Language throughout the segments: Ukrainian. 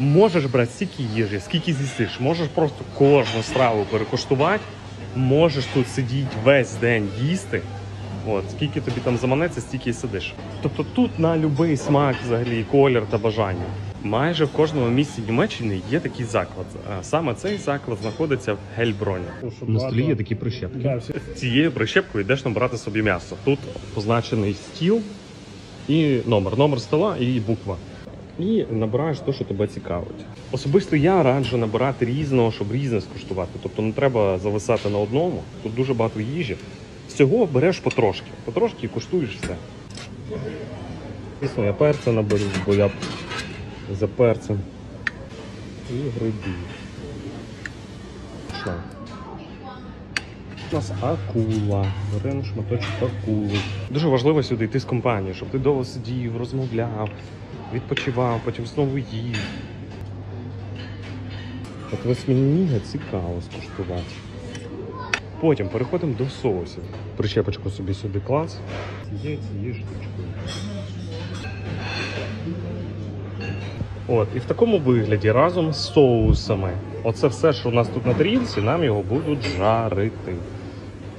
Можеш брати стільки їжі, скільки з'їсиш, можеш просто кожну страву перекуштувати, можеш тут сидіти весь день їсти. От, скільки тобі там заманеться, стільки і сидиш. Тобто тут на будь-який смак, взагалі, колір та бажання. Майже в кожному місці Німеччини є такий заклад. А саме цей заклад знаходиться в Гельброні. На столі є такі прищепки. Да, все. Цією прищепкою йдеш набрати собі м'ясо. Тут позначений стіл і номер, номер стола і буква. І набираєш те, що тебе цікавить. Особисто я раджу набирати різного, щоб різне скуштувати. Тобто не треба зависати на одному. Тут дуже багато їжі. Всього береш потрошки. Потрошки і куштуєш все. Звісно, я перця наберу, бо я за перцем. І гриби. Що? У нас акула. Беремо шматочок акули. Дуже важливо сюди йти з компанією, щоб ти довго сидів, розмовляв, відпочивав, потім знову їв. От восьминіга цікаво скуштувати. Потім переходимо до соусів. Прищепочку собі сюди клас. Цією цією штучкою. От, і в такому вигляді разом з соусами. Оце все, що у нас тут на тарілці, нам його будуть жарити.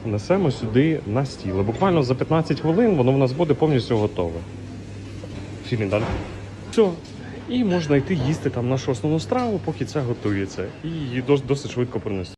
Несемо сюди на стіл. Буквально за 15 хвилин воно в нас буде повністю готове. Далі. Все. І можна йти їсти там нашу основну страву, поки це готується. І її досить швидко принесуть.